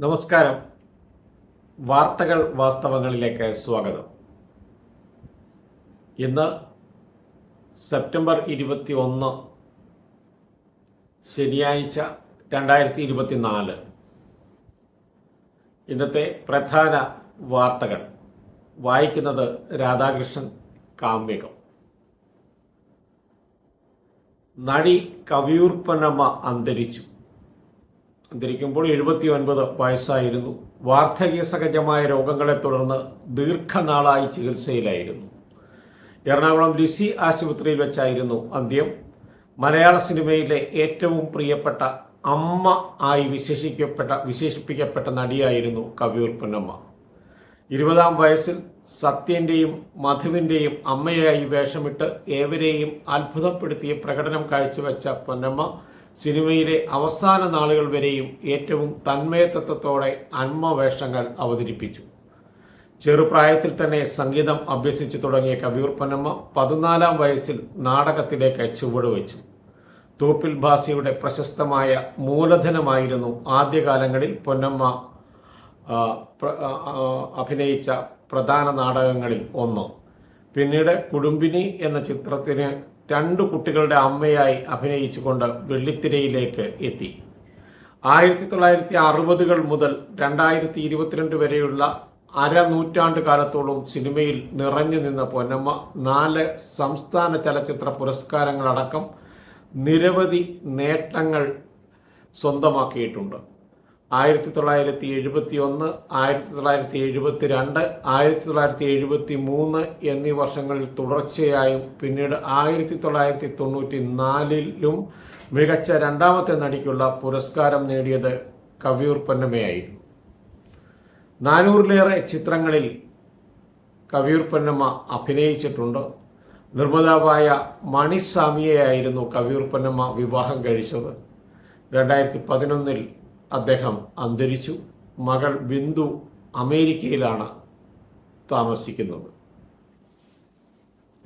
നമസ്കാരം. വാർത്തകൾ വാസ്തവങ്ങളിലേക്ക് സ്വാഗതം. ഇന്ന് സെപ്റ്റംബർ ഇരുപത്തി ഒന്ന് ശനിയാഴ്ച രണ്ടായിരത്തി ഇരുപത്തിനാല് ഇന്നത്തെ പ്രധാന വാർത്തകൾ. വായിക്കുന്നത് രാധാകൃഷ്ണൻ കാമ്യകം നടി കവിയൂർപ്പനമ്മ അന്തരിച്ചു. അന്തരിക്കുമ്പോൾ എഴുപത്തി ഒൻപത് വയസ്സായിരുന്നു. വാർദ്ധക്യസഹജമായ രോഗങ്ങളെ തുടർന്ന് ദീർഘനാളായി ചികിത്സയിലായിരുന്നു. എറണാകുളം ലിസി ആശുപത്രിയിൽ വെച്ചായിരുന്നു അന്ത്യം. മലയാള സിനിമയിലെ ഏറ്റവും പ്രിയപ്പെട്ട അമ്മ ആയി വിശേഷിക്കപ്പെട്ട വിശേഷിപ്പിക്കപ്പെട്ട നടിയായിരുന്നു കവിയൂർ പൊന്നമ്മ. ഇരുപതാം വയസ്സിൽ സത്യന്റെയും മധുവിന്റെയും അമ്മയായി വേഷമിട്ട് ഏവരെയും അത്ഭുതപ്പെടുത്തിയ പ്രകടനം കാഴ്ചവെച്ച പൊന്നമ്മ സിനിമയിലെ അവസാന നാളുകൾ വരെയും ഏറ്റവും തന്മയത്വത്തോടെ അന്മവേഷങ്ങൾ അവതരിപ്പിച്ചു. ചെറുപ്രായത്തിൽ തന്നെ സംഗീതം അഭ്യസിച്ചു തുടങ്ങിയ കവിയൂർ പൊന്നമ്മ പതിനാലാം വയസ്സിൽ നാടകത്തിലേക്ക് ചുവടുവെച്ചു. തോപ്പിൽ ഭാസിയുടെ പ്രശസ്തമായ മൂലധനമായിരുന്നു ആദ്യകാലങ്ങളിൽ പൊന്നമ്മ അഭിനയിച്ച പ്രധാന നാടകങ്ങളിൽ ഒന്ന്. പിന്നീട് കുടുംബിനി എന്ന ചിത്രത്തിന് രണ്ടു കുട്ടികളുടെ അമ്മയായി അഭിനയിച്ചുകൊണ്ട് വെള്ളിത്തിരയിലേക്ക് എത്തി. ആയിരത്തി തൊള്ളായിരത്തി അറുപതുകൾ മുതൽ രണ്ടായിരത്തി ഇരുപത്തിരണ്ട് വരെയുള്ള അരനൂറ്റാണ്ട് കാലത്തോളം സിനിമയിൽ നിറഞ്ഞു നിന്ന പൊന്നമ്മ നാല് സംസ്ഥാന ചലച്ചിത്ര പുരസ്കാരങ്ങളടക്കം നിരവധി നേട്ടങ്ങൾ സ്വന്തമാക്കിയിട്ടുണ്ട്. ആയിരത്തി തൊള്ളായിരത്തി എഴുപത്തി ഒന്ന് ആയിരത്തി തൊള്ളായിരത്തി എഴുപത്തി രണ്ട് ആയിരത്തി തൊള്ളായിരത്തി എഴുപത്തി മൂന്ന് എന്നീ വർഷങ്ങളിൽ തുടർച്ചയായും പിന്നീട് ആയിരത്തി തൊള്ളായിരത്തി തൊണ്ണൂറ്റി നാലിലും മികച്ച രണ്ടാമത്തെ നടിക്കുള്ള പുരസ്കാരം നേടിയത് കവിയൂർ പൊന്നമ്മയായിരുന്നു. നാനൂറിലേറെ ചിത്രങ്ങളിൽ കവിയൂർ പൊന്നമ്മ അഭിനയിച്ചിട്ടുണ്ട്. നിർമ്മാതാവായ മണിസ്വാമിയെയായിരുന്നു കവിയൂർ പൊന്നമ്മ വിവാഹം കഴിച്ചത്. രണ്ടായിരത്തി പതിനൊന്നിൽ അദ്ദേഹം അന്തരിച്ചു. മകൾ ബിന്ദു അമേരിക്കയിലാണ് താമസിക്കുന്നത്.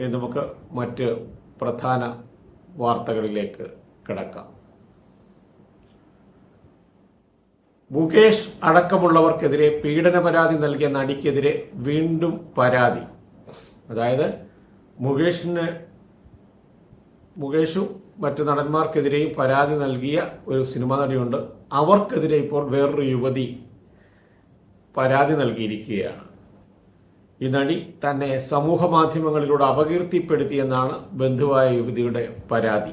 നമുക്ക് മറ്റ് പ്രധാന വാർത്തകളിലേക്ക് കിടക്കാം. മുകേഷ് അടക്കമുള്ളവർക്കെതിരെ പീഡന പരാതി നൽകിയ നടിക്കെതിരെ വീണ്ടും പരാതി. അതായത് മുകേഷിന് മുകേഷും മറ്റു നടന്മാർക്കെതിരെയും പരാതി നൽകിയ ഒരു സിനിമാ നടിയുണ്ട് അവർക്കെതിരെ ഇപ്പോൾ വേറൊരു യുവതി പരാതി നൽകിയിരിക്കുകയാണ്. ഈ നടി തന്നെ സമൂഹ മാധ്യമങ്ങളിലൂടെ അപകീർത്തിപ്പെടുത്തിയെന്നാണ് ബന്ധുവായ യുവതിയുടെ പരാതി.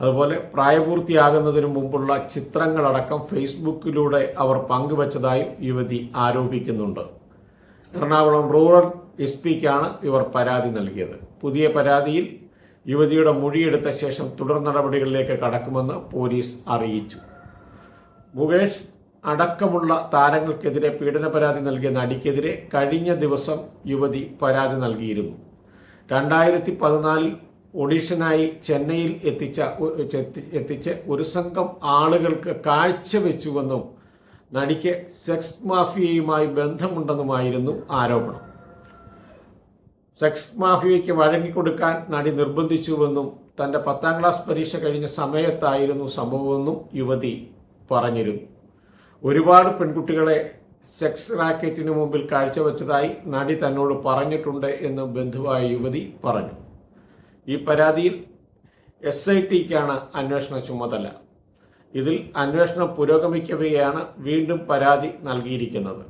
അതുപോലെ പ്രായപൂർത്തിയാകുന്നതിന് മുമ്പുള്ള ചിത്രങ്ങളടക്കം ഫേസ്ബുക്കിലൂടെ അവർ പങ്കുവച്ചതായും യുവതി ആരോപിക്കുന്നുണ്ട്. എറണാകുളം റൂറൽ എസ് പിക്കാണ് ഇവർ പരാതി നൽകിയത്. പുതിയ പരാതിയിൽ യുവതിയുടെ മൊഴിയെടുത്ത ശേഷം തുടർ നടപടികളിലേക്ക് കടക്കുമെന്ന് പോലീസ് അറിയിച്ചു. മുകേഷ് അടക്കമുള്ള താരങ്ങൾക്കെതിരെ പീഡന പരാതി നൽകിയ നടിക്കെതിരെ കഴിഞ്ഞ ദിവസം യുവതി പരാതി നൽകിയിരുന്നു. രണ്ടായിരത്തി പതിനാലിൽ ഒഡീഷനായി ചെന്നൈയിൽ എത്തിച്ച എത്തിച്ച ഒരു സംഘം ആളുകൾക്ക് കാഴ്ചവെച്ചുവെന്നും നടിക്ക് സെക്സ് മാഫിയയുമായി ബന്ധമുണ്ടെന്നുമായിരുന്നു ആരോപണം. സെക്സ് മാഫിയയ്ക്ക് വഴങ്ങിക്കൊടുക്കാൻ നടി നിർബന്ധിച്ചുവെന്നും തന്റെ പത്താം ക്ലാസ് പരീക്ഷ കഴിഞ്ഞ സമയത്തായിരുന്നു സംഭവമെന്നും യുവതി പറഞ്ഞിരുന്നു ഒരുപാട് പെൺകുട്ടികളെ സെക്സ് റാക്കറ്റിന് മുമ്പിൽ കാഴ്ചവെച്ചതായി നടി തന്നോട് പറഞ്ഞിട്ടുണ്ട് എന്ന് ബന്ധുവായ യുവതി പറഞ്ഞു. ഈ പരാതിയിൽ എസ് ഐ ടിക്കാണ് അന്വേഷണ ചുമതല. ഇതിൽ അന്വേഷണം പുരോഗമിക്കവെയാണ് വീണ്ടും പരാതി നൽകിയിരിക്കുന്നത്.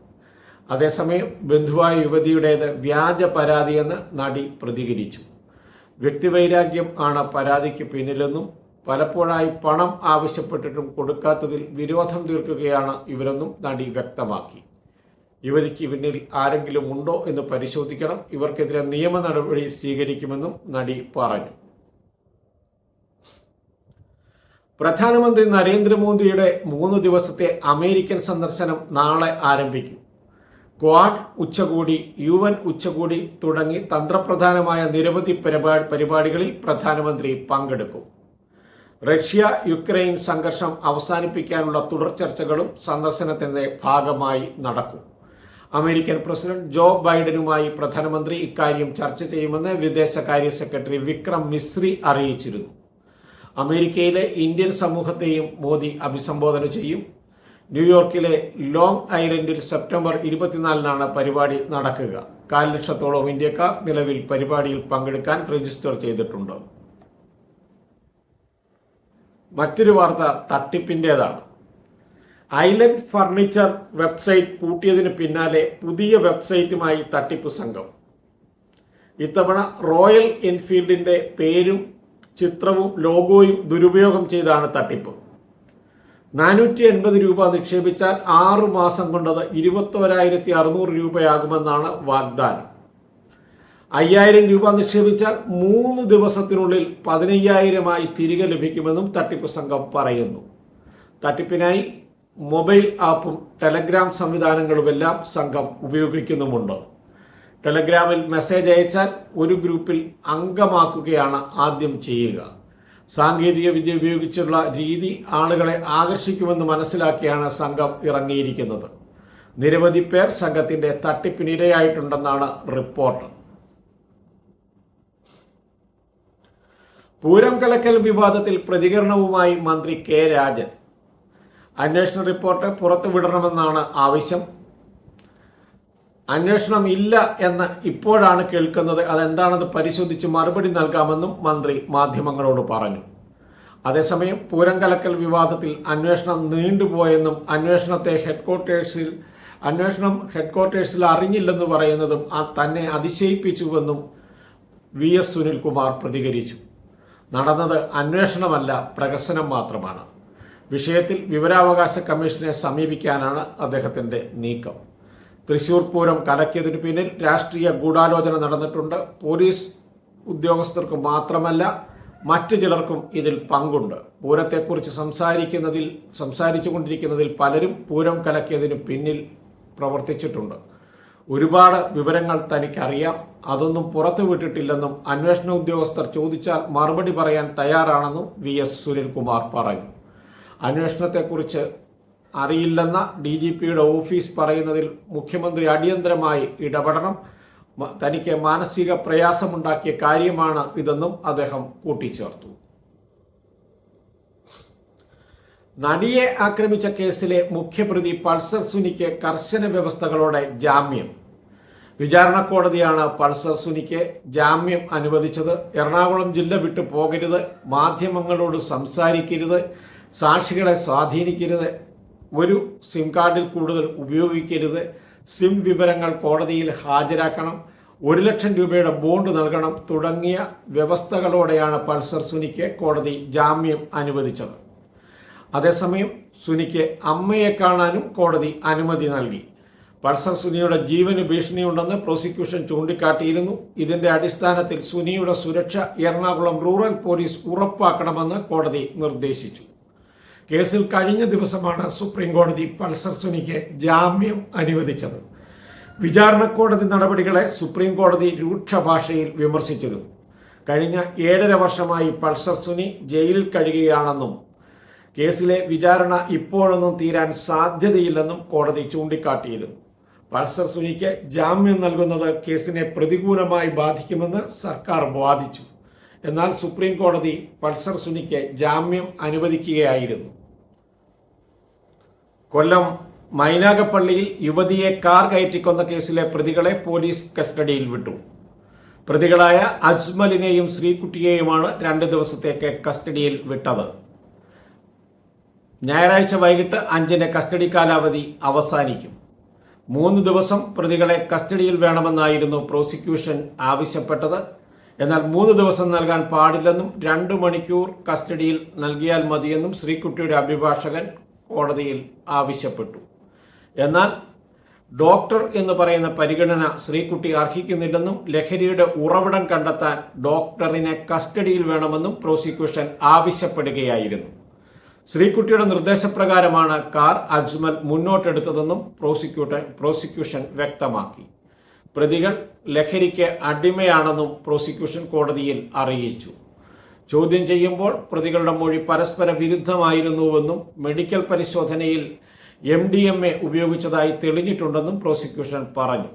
അതേസമയം ബന്ധുവായ യുവതിയുടേത് വ്യാജ പരാതിയെന്ന് നടി പ്രതികരിച്ചു. വ്യക്തിവൈരാഗ്യം ആണ് പരാതിക്ക് പിന്നിലെന്നും പലപ്പോഴായി പണം ആവശ്യപ്പെട്ടിട്ടും കൊടുക്കാത്തതിൽ വിരോധം തീർക്കുകയാണ് ഇവരെന്നും നടി വ്യക്തമാക്കി. യുവതിക്ക് പിന്നിൽ ആരെങ്കിലും ഉണ്ടോ എന്ന് പരിശോധിക്കണം. ഇവർക്കെതിരെ നിയമ നടപടി സ്വീകരിക്കുമെന്നും നടി പറഞ്ഞു. പ്രധാനമന്ത്രി നരേന്ദ്രമോദിയുടെ മൂന്ന് ദിവസത്തെ അമേരിക്കൻ സന്ദർശനം നാളെ ആരംഭിക്കും. ക്വാഡ് ഉച്ചകോടി യു എൻ ഉച്ചകോടി തുടങ്ങി തന്ത്രപ്രധാനമായ നിരവധി പരിപാടികളിൽ പ്രധാനമന്ത്രി പങ്കെടുക്കും. റഷ്യ യുക്രൈൻ സംഘർഷം അവസാനിപ്പിക്കാനുള്ള തുടർ ചർച്ചകളും സന്ദർശനത്തിന്റെ ഭാഗമായി നടക്കും. അമേരിക്കൻ പ്രസിഡന്റ് ജോ ബൈഡനുമായി പ്രധാനമന്ത്രി ഇക്കാര്യം ചർച്ച ചെയ്യുമെന്ന് വിദേശകാര്യ സെക്രട്ടറി വിക്രം മിശ്രി അറിയിച്ചിരുന്നു. അമേരിക്കയിലെ ഇന്ത്യൻ സമൂഹത്തെയും മോദി അഭിസംബോധന ചെയ്യും. ന്യൂയോർക്കിലെ ലോങ് ഐലൻഡിൽ സെപ്റ്റംബർ ഇരുപത്തിനാലിനാണ് പരിപാടി നടക്കുക. കാൽ ലക്ഷത്തോളം ഇന്ത്യക്കാർ നിലവിൽ പരിപാടിയിൽ പങ്കെടുക്കാൻ രജിസ്റ്റർ ചെയ്തിട്ടുണ്ട്. മറ്റൊരു വാർത്ത തട്ടിപ്പിന്റേതാണ് ഐലൻഡ് ഫർണിച്ചർ വെബ്സൈറ്റ് പൂട്ടിയതിന് പിന്നാലെ പുതിയ വെബ്സൈറ്റുമായി തട്ടിപ്പ് സംഘം. ഇത്തവണ റോയൽ എൻഫീൽഡിന്റെ പേരും ചിത്രവും ലോഗോയും ദുരുപയോഗം ചെയ്താണ് തട്ടിപ്പ്. നാനൂറ്റി എൺപത് രൂപ നിക്ഷേപിച്ചാൽ ആറു മാസം കൊണ്ടത് ഇരുപത്തോരായിരത്തി അറുന്നൂറ് രൂപയാകുമെന്നാണ് വാഗ്ദാനം. അയ്യായിരം രൂപ നിക്ഷേപിച്ചാൽ മൂന്ന് ദിവസത്തിനുള്ളിൽ പതിനയ്യായിരമായി തിരികെ ലഭിക്കുമെന്നും തട്ടിപ്പ് സംഘം പറയുന്നു. തട്ടിപ്പിനായി മൊബൈൽ ആപ്പും ടെലഗ്രാം സംവിധാനങ്ങളുമെല്ലാം സംഘം ഉപയോഗിക്കുന്നുമുണ്ട്. ടെലഗ്രാമിൽ മെസ്സേജ് അയച്ചാൽ ഒരു ഗ്രൂപ്പിൽ അംഗമാക്കുകയാണ് ആദ്യം ചെയ്യുക. സാങ്കേതിക വിദ്യ ഉപയോഗിച്ചുള്ള രീതി ആളുകളെ ആകർഷിക്കുമെന്ന് മനസ്സിലാക്കിയാണ് സംഘം ഇറങ്ങിയിരിക്കുന്നത്. നിരവധി പേർ സംഘത്തിന്റെ തട്ടിപ്പിനിരയായിട്ടുണ്ടെന്നാണ് റിപ്പോർട്ട്. പൂരം കലക്കൽ വിവാദത്തിൽ പ്രതികരണവുമായി മന്ത്രി കെ രാജൻ. അന്വേഷണ റിപ്പോർട്ട് പുറത്തുവിടണമെന്നാണ് ആവശ്യം. അന്വേഷണം ഇല്ല എന്ന് ഇപ്പോഴാണ് കേൾക്കുന്നത്. അതെന്താണെന്ന് പരിശോധിച്ച് മറുപടി നൽകാമെന്നും മന്ത്രി മാധ്യമങ്ങളോട് പറഞ്ഞു. അതേസമയം പൂരം കലക്കൽ വിവാദത്തിൽ അന്വേഷണം നീണ്ടുപോയെന്നും അന്വേഷണത്തെ ഹെഡ്ക്വാർട്ടേഴ്സിൽ അന്വേഷണം ഹെഡ്ക്വാർട്ടേഴ്സിൽ അറിഞ്ഞില്ലെന്ന് പറയുന്നതും തന്നെ അതിശയിപ്പിച്ചുവെന്നും വി എസ് സുനിൽകുമാർ പ്രതികരിച്ചു. നടന്നത് അന്വേഷണമല്ല പ്രകസനം മാത്രമാണ്. വിഷയത്തിൽ വിവരാവകാശ കമ്മീഷനെ സമീപിക്കാനാണ് അദ്ദേഹത്തിന്റെ നീക്കം. തൃശൂർ പൂരം കലക്കിയതിനു പിന്നിൽ രാഷ്ട്രീയ ഗൂഢാലോചന നടന്നിട്ടുണ്ട്. പോലീസ് ഉദ്യോഗസ്ഥർക്ക് മാത്രമല്ല മറ്റു ചിലർക്കും ഇതിൽ പങ്കുണ്ട്. പൂരത്തെക്കുറിച്ച് സംസാരിക്കുന്നതിൽ സംസാരിച്ചു കൊണ്ടിരിക്കുന്നതിൽ പലരും പൂരം കലക്കിയതിന് പിന്നിൽ പ്രവർത്തിച്ചിട്ടുണ്ട്. ഒരുപാട് വിവരങ്ങൾ തനിക്കറിയാം. അതൊന്നും പുറത്തു വിട്ടിട്ടില്ലെന്നും അന്വേഷണ ഉദ്യോഗസ്ഥർ ചോദിച്ചാൽ മറുപടി പറയാൻ തയ്യാറാണെന്നും വി എസ് സുനിൽകുമാർ പറഞ്ഞു അന്വേഷണത്തെക്കുറിച്ച് അറിയില്ലെന്ന ഡി ജി പിയുടെ ഓഫീസ് പറയുന്നതിൽ മുഖ്യമന്ത്രി അടിയന്തരമായി ഇടപെടണം. തനിക്ക് മാനസിക പ്രയാസമുണ്ടാക്കിയ കാര്യമാണ് ഇതെന്നും അദ്ദേഹം കൂട്ടിച്ചേർത്തു. നടിയെ ആക്രമിച്ച കേസിലെ മുഖ്യപ്രതി പൾസർ സുനിക്ക് കർശന വ്യവസ്ഥകളോടെ ജാമ്യം. വിചാരണ കോടതിയാണ് പൾസർ സുനിക്ക് ജാമ്യം അനുവദിച്ചത്. എറണാകുളം ജില്ല വിട്ടു പോകരുത് മാധ്യമങ്ങളോട് സംസാരിക്കരുത് സാക്ഷികളെ സ്വാധീനിക്കരുത് ഒരു സിം കാർഡിൽ കൂടുതൽ ഉപയോഗിക്കരുത് സിം വിവരങ്ങൾ കോടതിയിൽ ഹാജരാക്കണം ഒരു ലക്ഷം രൂപയുടെ ബോണ്ട് നൽകണം തുടങ്ങിയ വ്യവസ്ഥകളോടെയാണ് പൾസർ സുനിക്ക് കോടതി ജാമ്യം അനുവദിച്ചത്. അതേസമയം സുനിക്ക് അമ്മയെ കാണാനും കോടതി അനുമതി നൽകി. പൾസർ സുനിയുടെ ജീവന് ഭീഷണിയുണ്ടെന്ന് പ്രോസിക്യൂഷൻ ചൂണ്ടിക്കാട്ടിയിരുന്നു. ഇതിന്റെ അടിസ്ഥാനത്തിൽ സുനിയുടെ സുരക്ഷ എറണാകുളം റൂറൽ പോലീസ് ഉറപ്പാക്കണമെന്ന് കോടതി നിർദ്ദേശിച്ചു. കേസിൽ കഴിഞ്ഞ ദിവസമാണ് സുപ്രീം കോടതി പൾസർ സുനിക്ക് ജാമ്യം അനുവദിച്ചത്. വിചാരണ കോടതി നടപടികളെ സുപ്രീം കോടതി രൂക്ഷ ഭാഷയിൽ വിമർശിച്ചിരുന്നു. കഴിഞ്ഞ ഏഴര വർഷമായി പൾസർ സുനി ജയിലിൽ കഴിയുകയാണെന്നും കേസിലെ വിചാരണ ഇപ്പോഴൊന്നും തീരാൻ സാധ്യതയില്ലെന്നും കോടതി ചൂണ്ടിക്കാട്ടിയിരുന്നു. പൾസർ സുനിക്ക് ജാമ്യം നൽകുന്നത് കേസിനെ പ്രതികൂലമായി ബാധിക്കുമെന്ന് സർക്കാർ വാദിച്ചു. എന്നാൽ സുപ്രീം കോടതി പൾസർ സുനിക്ക് ജാമ്യം അനുവദിക്കുകയായിരുന്നു. കൊല്ലം മൈനാഗപ്പള്ളിയിൽ യുവതിയെ കാർ കയറ്റിക്കൊന്ന കേസിലെ പ്രതികളെ പോലീസ് കസ്റ്റഡിയിൽ വിട്ടു. പ്രതികളായ അജ്മലിനെയും ശ്രീകുട്ടിയെയുമാണ് രണ്ട് ദിവസത്തേക്ക് കസ്റ്റഡിയിൽ വിട്ടത്. ഞായറാഴ്ച വൈകിട്ട് അഞ്ചിന്റെ കസ്റ്റഡി കാലാവധി അവസാനിക്കും. മൂന്ന് ദിവസം പ്രതികളെ കസ്റ്റഡിയിൽ വേണമെന്നായിരുന്നു പ്രോസിക്യൂഷൻ ആവശ്യപ്പെട്ടത്. എന്നാൽ മൂന്ന് ദിവസം നൽകാൻ പാടില്ലെന്നും രണ്ട് മണിക്കൂർ കസ്റ്റഡിയിൽ നൽകിയാൽ മതിയെന്നും ശ്രീകുട്ടിയുടെ അഭിഭാഷകൻ കോടതിയിൽ ആവശ്യപ്പെട്ടു. എന്നാൽ ഡോക്ടർ എന്ന് പറയുന്ന പരിഗണന ശ്രീകുട്ടി അർഹിക്കുന്നില്ലെന്നും ലഹരിയുടെ ഉറവിടം കണ്ടെത്താൻ ഡോക്ടറിനെ കസ്റ്റഡിയിൽ വേണമെന്നും പ്രോസിക്യൂഷൻ ആവശ്യപ്പെടുകയായിരുന്നു. ശ്രീകുട്ടിയുടെ നിർദ്ദേശപ്രകാരമാണ് കാർ അജ്മൽ മുന്നോട്ടെടുത്തതെന്നും പ്രോസിക്യൂട്ടർ പ്രോസിക്യൂഷൻ വ്യക്തമാക്കി. പ്രതികൾ ലഹരിക്ക് അടിമയാണെന്നും പ്രോസിക്യൂഷൻ കോടതിയിൽ അറിയിച്ചു. ചോദ്യം ചെയ്യുമ്പോൾ പ്രതികളുടെ മൊഴി പരസ്പര വിരുദ്ധമായിരുന്നുവെന്നും മെഡിക്കൽ പരിശോധനയിൽ എം ഡി എം എ ഉപയോഗിച്ചതായി തെളിഞ്ഞിട്ടുണ്ടെന്നും പ്രോസിക്യൂഷൻ പറഞ്ഞു.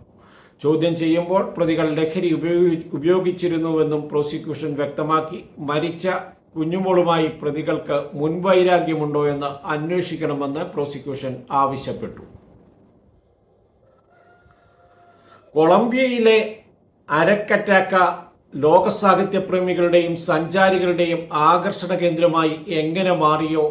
ചോദ്യം ചെയ്യുമ്പോൾ പ്രതികൾ ലഹരി ഉപയോഗി ഉപയോഗിച്ചിരുന്നുവെന്നും പ്രോസിക്യൂഷൻ വ്യക്തമാക്കി. മരിച്ച കുഞ്ഞുമോളുമായി പ്രതികൾക്ക് മുൻവൈരാഗ്യമുണ്ടോ എന്ന് അന്വേഷിക്കണമെന്ന് പ്രോസിക്യൂഷൻ ആവശ്യപ്പെട്ടു. കൊളംബിയയിലെ അരക്കറ്റാക്ക ലോകസാഹിത്യപ്രേമികളുടെയും സഞ്ചാരികളുടെയും ആകർഷണ കേന്ദ്രമായി എങ്ങനെ മാറിയോ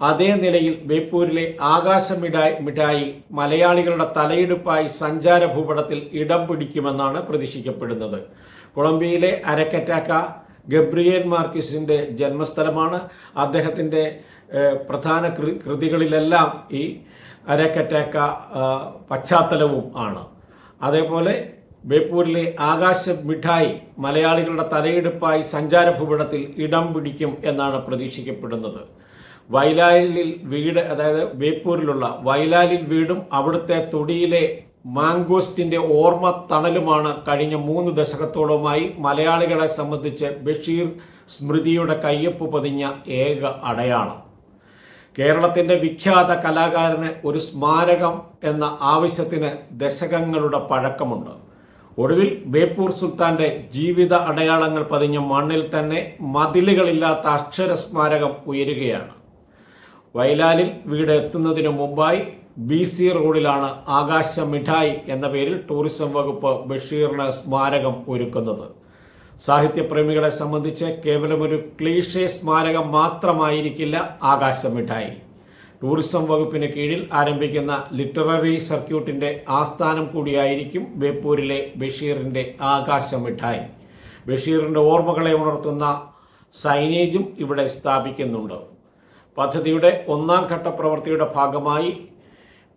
അതേ നിലയിൽ ബേപ്പൂരിലെ ആകാശമിടായി മിഠായി മലയാളികളുടെ തലയെടുപ്പായി സഞ്ചാര ഭൂപടത്തിൽ ഇടം പിടിക്കുമെന്നാണ് പ്രതീക്ഷിക്കപ്പെടുന്നത്. കൊളംബിയയിലെ അരക്കറ്റാക്ക ഗബ്രിയേൽ മാർക്കിസിന്റെ ജന്മസ്ഥലമാണ്. അദ്ദേഹത്തിന്റെ പ്രധാന കൃതികളിലെല്ലാം ഈ അരക്കറ്റാക്ക പശ്ചാത്തലവും ആണ്. അതേപോലെ ബേപ്പൂരിലെ ആകാശ മിഠായി മലയാളികളുടെ തലയെടുപ്പായി സഞ്ചാര ഭൂപടത്തിൽ ഇടം പിടിക്കും എന്നാണ് പ്രതീക്ഷിക്കപ്പെടുന്നത്. വയലാലിൽ വീട് അതായത് ബേപ്പൂരിലുള്ള വയലാലിൽ വീടും അവിടുത്തെ തൊടിയിലെ മാങ്കോസ്റ്റിന്റെ ഓർമ്മ തണലുമാണ് കഴിഞ്ഞ മൂന്ന് ദശകത്തോളമായി മലയാളികളെ സംബന്ധിച്ച് ബഷീർ സ്മൃതിയുടെ കയ്യൊപ്പ് പതിഞ്ഞ ഏക അടയാളം. കേരളത്തിന്റെ വിഖ്യാത കലാകാരന് ഒരു സ്മാരകം എന്ന ആവശ്യത്തിന് ദശകങ്ങളുടെ പഴക്കമുണ്ട്. ഒടുവിൽ ബേപ്പൂർ സുൽത്താന്റെ ജീവിത അടയാളങ്ങൾ പതിഞ്ഞ മണ്ണിൽ തന്നെ മതിലുകളില്ലാത്ത അക്ഷര സ്മാരകം ഉയരുകയാണ്. വയലാലിൽ വീട് എത്തുന്നതിനു മുമ്പായി ബി സി റോഡിലാണ് ആകാശ മിഠായി എന്ന പേരിൽ ടൂറിസം വകുപ്പ് ബഷീറിന് സ്മാരകം ഒരുക്കുന്നത്. സാഹിത്യപ്രേമികളെ സംബന്ധിച്ച് കേവലമൊരു ക്ലീഷേ സ്മാരകം മാത്രമായിരിക്കില്ല ആകാശ മിഠായി. ടൂറിസം വകുപ്പിന് കീഴിൽ ആരംഭിക്കുന്ന ലിറ്റററി സർക്യൂട്ടിന്റെ ആസ്ഥാനം കൂടിയായിരിക്കും ബേപ്പൂരിലെ ബഷീറിന്റെ ആകാശ മിഠായി. ബഷീറിന്റെ ഓർമ്മകളെ ഉണർത്തുന്ന സൈനേജും ഇവിടെ സ്ഥാപിക്കുന്നുണ്ട്. പദ്ധതിയുടെ ഒന്നാം ഘട്ട പ്രവൃത്തിയുടെ ഭാഗമായി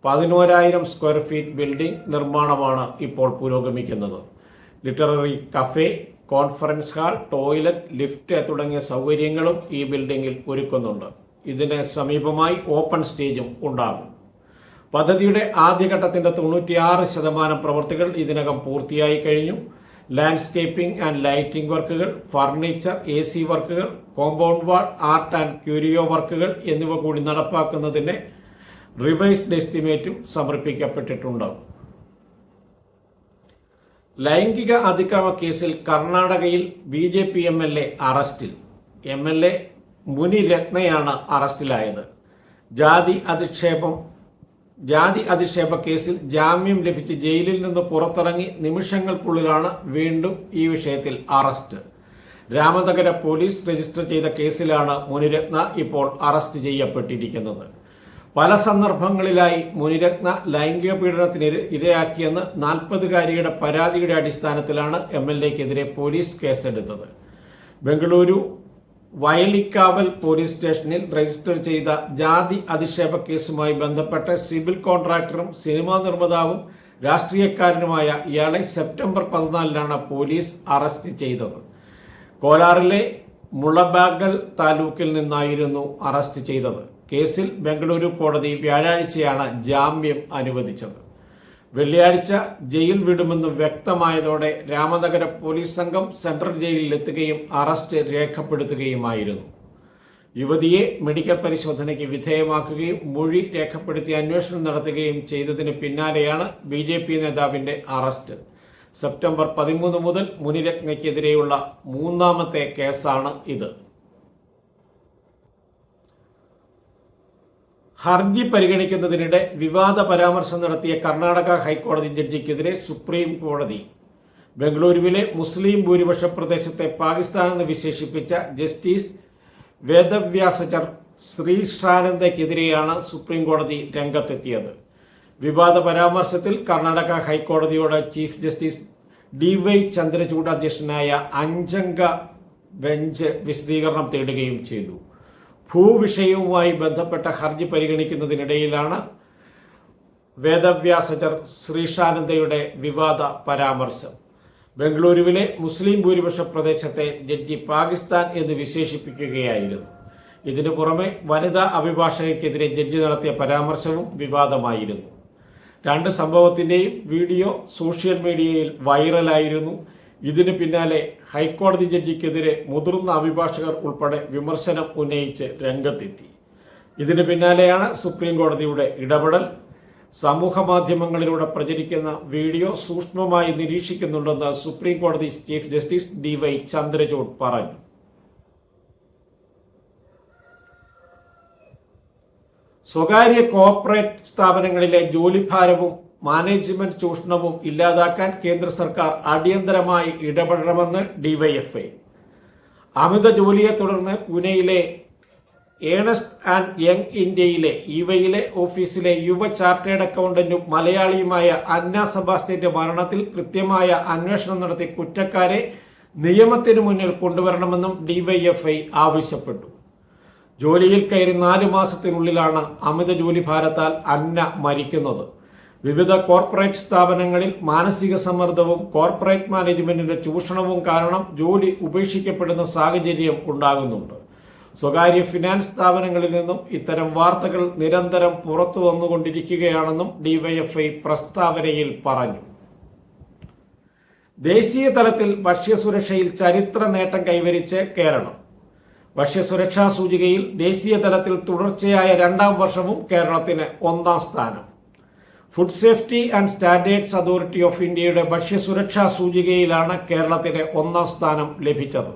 പതിനോരായിരം സ്ക്വയർ ഫീറ്റ് ബിൽഡിംഗ് നിർമ്മാണമാണ് ഇപ്പോൾ പുരോഗമിക്കുന്നത്. Literary cafe conference hall toilet lift തുടങ്ങിയ സൗകര്യങ്ങളും ഈ ബിൽഡിംഗിൽ ഒരുക്കുന്നുണ്ട്. ഇതിന് സമീപമായി ഓപ്പൺ സ്റ്റേജും ഉണ്ടാകും. പദ്ധതിയുടെ ആദ്യഘട്ടത്തിന്റെ തൊണ്ണൂറ്റിയാറ് ശതമാനം പ്രവൃത്തികൾ ഇതിനകം പൂർത്തിയായി കഴിഞ്ഞു. ലാൻഡ്സ്കേപ്പിംഗ് ആൻഡ് ലൈറ്റിംഗ് വർക്കുകൾ ഫർണിച്ചർ എ സി വർക്കുകൾ compound wall art and curio വർക്കുകൾ എന്നിവ കൂടി നടപ്പാക്കുന്നതിന് റിവൈസ്ഡ് എസ്റ്റിമേറ്റും സമർപ്പിക്കപ്പെട്ടിട്ടുണ്ട് ലൈംഗിക അതിക്രമ കേസിൽ കർണാടകയിൽ B J P M L A അറസ്റ്റിൽ. എം എൽ എ മുനിരത്നയാണ് അറസ്റ്റിലായത്. ജാതി അധിക്ഷേപം ജാതി അധിക്ഷേപ കേസിൽ ജാമ്യം ലഭിച്ച് ജയിലിൽ നിന്ന് പുറത്തിറങ്ങി നിമിഷങ്ങൾക്കുള്ളിലാണ് വീണ്ടും ഈ വിഷയത്തിൽ അറസ്റ്റ്. രാമനഗര പോലീസ് രജിസ്റ്റർ ചെയ്ത കേസിലാണ് മുനിരത്ന ഇപ്പോൾ അറസ്റ്റ് ചെയ്യപ്പെട്ടിരിക്കുന്നത്. പല സന്ദർഭങ്ങളിലായി മുനിരത്ന ലൈംഗിക പീഡനത്തിന് ഇര- ഇരയാക്കിയെന്ന് നാൽപ്പതുകാരിയുടെ പരാതിയുടെ അടിസ്ഥാനത്തിലാണ് എം എൽ എക്കെതിരെ പോലീസ് കേസെടുത്തത്. ബംഗളൂരു വയലിക്കാവൽ പോലീസ് സ്റ്റേഷനിൽ രജിസ്റ്റർ ചെയ്ത ജാതി അധിക്ഷേപ കേസുമായി ബന്ധപ്പെട്ട് സിവിൽ കോൺട്രാക്ടറും സിനിമാ നിർമ്മാതാവും രാഷ്ട്രീയക്കാരനുമായ ഇയാളെ സെപ്റ്റംബർ പതിനാലിനാണ് പോലീസ് അറസ്റ്റ് ചെയ്തത്. കോലാറിലെ മുളബാഗൽ താലൂക്കിൽ നിന്നായിരുന്നു അറസ്റ്റ് ചെയ്തത്. കേസിൽ ബംഗളൂരു കോടതി വ്യാഴാഴ്ചയാണ് ജാമ്യം അനുവദിച്ചത്. വെള്ളിയാഴ്ച ജയിൽ വിടുമെന്ന് വ്യക്തമായതോടെ രാമനഗര പോലീസ് സംഘം സെൻട്രൽ ജയിലിലെത്തുകയും അറസ്റ്റ് രേഖപ്പെടുത്തുകയുമായിരുന്നു. യുവതിയെ മെഡിക്കൽ പരിശോധനയ്ക്ക് വിധേയമാക്കുകയും മൊഴി രേഖപ്പെടുത്തി അന്വേഷണം നടത്തുകയും ചെയ്തതിന് പിന്നാലെയാണ് ബി ജെ പി നേതാവിന്റെ അറസ്റ്റ്. സെപ്റ്റംബർ പതിമൂന്ന് മുതൽ മുനിരത്നയ്ക്കെതിരെയുള്ള മൂന്നാമത്തെ കേസാണ് ഇത്. ഹർജി പരിഗണിക്കുന്നതിനിടെ വിവാദ പരാമർശം നടത്തിയ കർണാടക ഹൈക്കോടതി ജഡ്ജിക്കെതിരെ സുപ്രീം കോടതി ബംഗളൂരുവിലെ മുസ്ലിം ഭൂരിപക്ഷ പ്രദേശത്തെ പാകിസ്ഥാൻ എന്ന് വിശേഷിപ്പിച്ച ജസ്റ്റിസ് വേദവ്യാസചർ ശ്രീഷാനന്ദയ്ക്കെതിരെയാണ് സുപ്രീം കോടതി രംഗത്തെത്തിയത്. വിവാദ പരാമർശത്തിൽ Karnataka ഹൈക്കോടതിയോട് chief justice D Y Chandrachud അധ്യക്ഷനായ അഞ്ചംഗ ബെഞ്ച് വിശദീകരണം തേടുകയും ചെയ്തു. ഭൂവിഷയവുമായി ബന്ധപ്പെട്ട ഹർജി പരിഗണിക്കുന്നതിനിടയിലാണ് വേദവ്യാസചർ ശ്രീഷാനന്ദയുടെ വിവാദ പരാമർശം. ബംഗളൂരുവിലെ മുസ്ലിം ഭൂരിപക്ഷ പ്രദേശത്തെ ജഡ്ജി പാകിസ്ഥാൻ എന്ന് വിശേഷിപ്പിക്കുകയായിരുന്നു. ഇതിനു പുറമെ വനിതാ അഭിഭാഷകയ്ക്കെതിരെ ജഡ്ജി നടത്തിയ പരാമർശവും വിവാദമായിരുന്നു. രണ്ട് സംഭവത്തിന്റെയും വീഡിയോ സോഷ്യൽ മീഡിയയിൽ വൈറലായിരുന്നു. ഇതിന് പിന്നാലെ ഹൈക്കോടതി ജഡ്ജിക്കെതിരെ മുതിർന്ന അഭിഭാഷകർ ഉൾപ്പെടെ വിമർശനം ഉന്നയിച്ച് രംഗത്തെത്തി. ഇതിന് പിന്നാലെയാണ് സുപ്രീം കോടതിയുടെ ഇടപെടൽ. സമൂഹ മാധ്യമങ്ങളിലൂടെ പ്രചരിക്കുന്ന വീഡിയോ സൂക്ഷ്മമായി നിരീക്ഷിക്കുന്നുണ്ടെന്ന് സുപ്രീം കോടതി chief justice D Y Chandrachud പറഞ്ഞു. സ്വകാര്യ കോർപ്പറേറ്റ് സ്ഥാപനങ്ങളിലെ ജോലിഭാരവും മാനേജ്മെന്റ് ചൂഷണവും ഇല്ലാതാക്കാൻ കേന്ദ്ര സർക്കാർ അടിയന്തരമായി ഇടപെടണമെന്ന് ഡിവൈഎഫ്ഐ അമിത ജോലിയെ തുടർന്ന് പൂനെയിലെ ഏണസ്റ്റ് ആൻഡ് യങ് ഇന്ത്യയിലെ ഇവയിലെ ഓഫീസിലെ യുവ ചാർട്ടേഡ് അക്കൗണ്ടന്റും മലയാളിയുമായ അന്ന സെബാസ്റ്റ്യന്റെ മരണത്തിൽ കൃത്യമായ അന്വേഷണം നടത്തി കുറ്റക്കാരെ നിയമത്തിനു മുന്നിൽ കൊണ്ടുവരണമെന്നും ഡിവൈഎഫ്ഐ ആവശ്യപ്പെട്ടു. ജോലിയിൽ കയറി നാല് മാസത്തിനുള്ളിലാണ് അമിത ജോലി ഭാരത്താൽ അന്ന മരിക്കുന്നത്. വിവിധ കോർപ്പറേറ്റ് സ്ഥാപനങ്ങളിൽ മാനസിക സമ്മർദ്ദവും കോർപ്പറേറ്റ് മാനേജ്മെന്റിന്റെ ചൂഷണവും കാരണം ജോലി ഉപേക്ഷിക്കപ്പെടുന്ന സാഹചര്യം ഉണ്ടാകുന്നുണ്ട്. സ്വകാര്യ ഫിനാൻസ് സ്ഥാപനങ്ങളിൽ നിന്നും ഇത്തരം വാർത്തകൾ നിരന്തരം പുറത്തു വന്നുകൊണ്ടിരിക്കുകയാണെന്നും ഡിവൈഎഫ്ഐ പ്രസ്താവനയിൽ പറഞ്ഞു. ദേശീയ തലത്തിൽ ഭക്ഷ്യസുരക്ഷയിൽ ചരിത്ര നേട്ടം കൈവരിച്ച് കേരളം. ഭക്ഷ്യസുരക്ഷാ സൂചികയിൽ ദേശീയ തലത്തിൽ തുടർച്ചയായ രണ്ടാം വർഷവും കേരളത്തിന് ഒന്നാം സ്ഥാനം. Food safety and standards authority of ഇന്ത്യയുടെ ഭക്ഷ്യസുരക്ഷാ സൂചികയിലാണ് കേരളത്തിന് ഒന്നാം സ്ഥാനം ലഭിച്ചത്.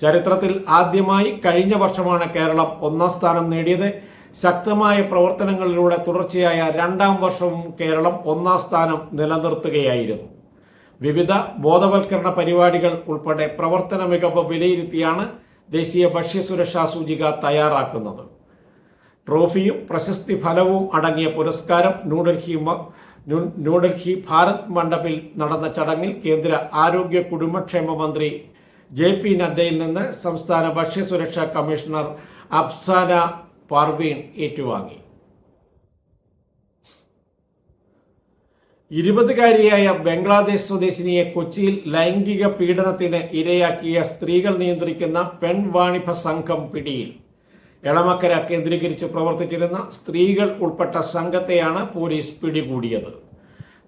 ചരിത്രത്തിൽ ആദ്യമായി കഴിഞ്ഞ വർഷമാണ് കേരളം ഒന്നാം സ്ഥാനം നേടിയത്. ശക്തമായ പ്രവർത്തനങ്ങളിലൂടെ തുടർച്ചയായ രണ്ടാം വർഷവും കേരളം ഒന്നാം സ്ഥാനം നിലനിർത്തുകയായിരുന്നു. വിവിധ ബോധവൽക്കരണ പരിപാടികൾ ഉൾപ്പെടെ പ്രവർത്തന മികവ് വിലയിരുത്തിയാണ് ദേശീയ ഭക്ഷ്യസുരക്ഷാ സൂചിക തയ്യാറാക്കുന്നത്. ട്രോഫിയും പ്രശസ്തി ഫലവും അടങ്ങിയ പുരസ്കാരം ന്യൂഡൽഹി ന്യൂഡൽഹി ഭാരത് മണ്ഡപിൽ നടന്ന ചടങ്ങിൽ കേന്ദ്ര ആരോഗ്യ കുടുംബക്ഷേമ മന്ത്രി ജെ പി നദ്ദയിൽ നിന്ന് സംസ്ഥാന ഭക്ഷ്യസുരക്ഷാ കമ്മീഷണർ അഫ്സാന പാർവീൻ ഏറ്റുവാങ്ങി. ഇരുപതുകാരിയായ ബംഗ്ലാദേശ് സ്വദേശിനിയെ കൊച്ചിയിൽ ലൈംഗിക പീഡനത്തിന് ഇരയാക്കിയ സ്ത്രീകൾ നിയന്ത്രിക്കുന്ന പെൺവാണിഭ സംഘം പിടിയിൽ. എളമക്കര കേന്ദ്രീകരിച്ച് പ്രവർത്തിച്ചിരുന്ന സ്ത്രീകൾ ഉൾപ്പെട്ട സംഘത്തെയാണ് പോലീസ് പിടികൂടിയത്.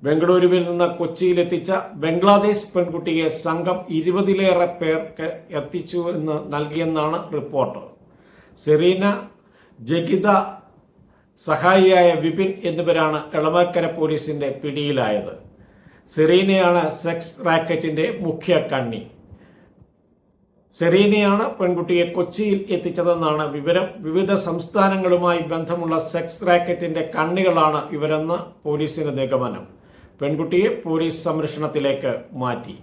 ബംഗളൂരുവിൽ നിന്ന് കൊച്ചിയിലെത്തിച്ച ബംഗ്ലാദേശ് പെൺകുട്ടിയെ സംഘം ഇരുപതിലേറെ പേർക്ക് എത്തിച്ചു എന്ന് നൽകിയെന്നാണ് റിപ്പോർട്ട്. സെറീന ജഗിത സഹായിയായ വിപിൻ എന്നിവരാണ് എളമക്കര പോലീസിന്റെ പിടിയിലായത്. സെറീനയാണ് സെക്സ് റാക്കറ്റിന്റെ മുഖ്യ കണ്ണി. സെറീനയാണ് പെൺകുട്ടിയെ കൊച്ചിയിൽ എത്തിച്ചതെന്നാണ് വിവരം. വിവിധ സംസ്ഥാനങ്ങളുമായി ബന്ധമുള്ള സെക്സ് റാക്കറ്റിന്റെ കണ്ണികളാണ് ഇവരെന്ന് പോലീസിന് നിഗമനം. പെൺകുട്ടിയെ പോലീസ് സംരക്ഷണത്തിലേക്ക് മാറ്റി.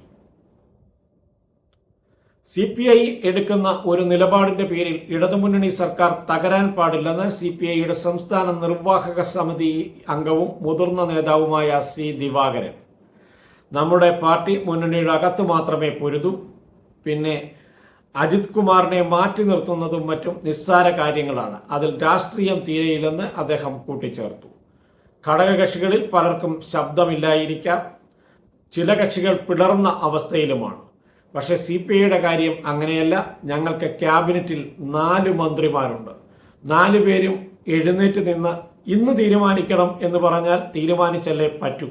സി പി ഐ എടുക്കുന്ന ഒരു നിലപാടിന്റെ പേരിൽ ഇടതുമുന്നണി സർക്കാർ തകരാൻ പാടില്ലെന്ന് സി പി ഐയുടെ സംസ്ഥാന നിർവാഹക സമിതി അംഗവും മുതിർന്ന നേതാവുമായ സി ദിവാകരൻ. നമ്മുടെ പാർട്ടി മുന്നണിയുടെ അകത്ത് മാത്രമേ പൊരുതൂ. പിന്നെ അജിത് കുമാറിനെ മാറ്റി നിർത്തുന്നതും മറ്റും നിസ്സാര കാര്യങ്ങളാണ്. അതിൽ രാഷ്ട്രീയം തീരെയില്ലെന്ന് അദ്ദേഹം കൂട്ടിച്ചേർത്തു. ഘടകകക്ഷികളിൽ പലർക്കും ശബ്ദമില്ലായിരിക്കാം. ചില കക്ഷികൾ പിളർന്ന അവസ്ഥയിലുമാണ്. പക്ഷേ സി പി ഐയുടെ കാര്യം അങ്ങനെയല്ല. ഞങ്ങൾക്ക് ക്യാബിനറ്റിൽ നാല് മന്ത്രിമാരുണ്ട്. നാലു പേരും എഴുന്നേറ്റ് നിന്ന് ഇന്ന് തീരുമാനിക്കണം എന്ന് പറഞ്ഞാൽ തീരുമാനിച്ചല്ലേ പറ്റൂ.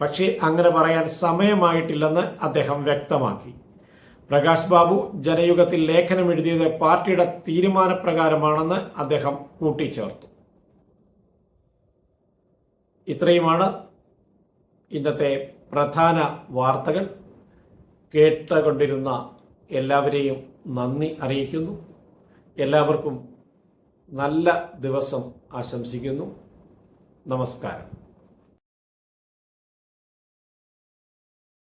പക്ഷേ അങ്ങനെ പറയാൻ സമയമായിട്ടില്ലെന്ന് അദ്ദേഹം വ്യക്തമാക്കി. പ്രകാശ് ബാബു ജനയുഗത്തിൽ ലേഖനം എഴുതിയത് പാർട്ടിയുടെ തീരുമാനപ്രകാരമാണെന്ന് അദ്ദേഹം കൂട്ടിച്ചേർത്തു. ഇത്രയുമാണ് ഇന്നത്തെ പ്രധാന വാർത്തകൾ. കേട്ടുകൊണ്ടിരുന്ന എല്ലാവരെയും നന്ദി അറിയിക്കുന്നു. എല്ലാവർക്കും നല്ല ദിവസം ആശംസിക്കുന്നു. നമസ്കാരം.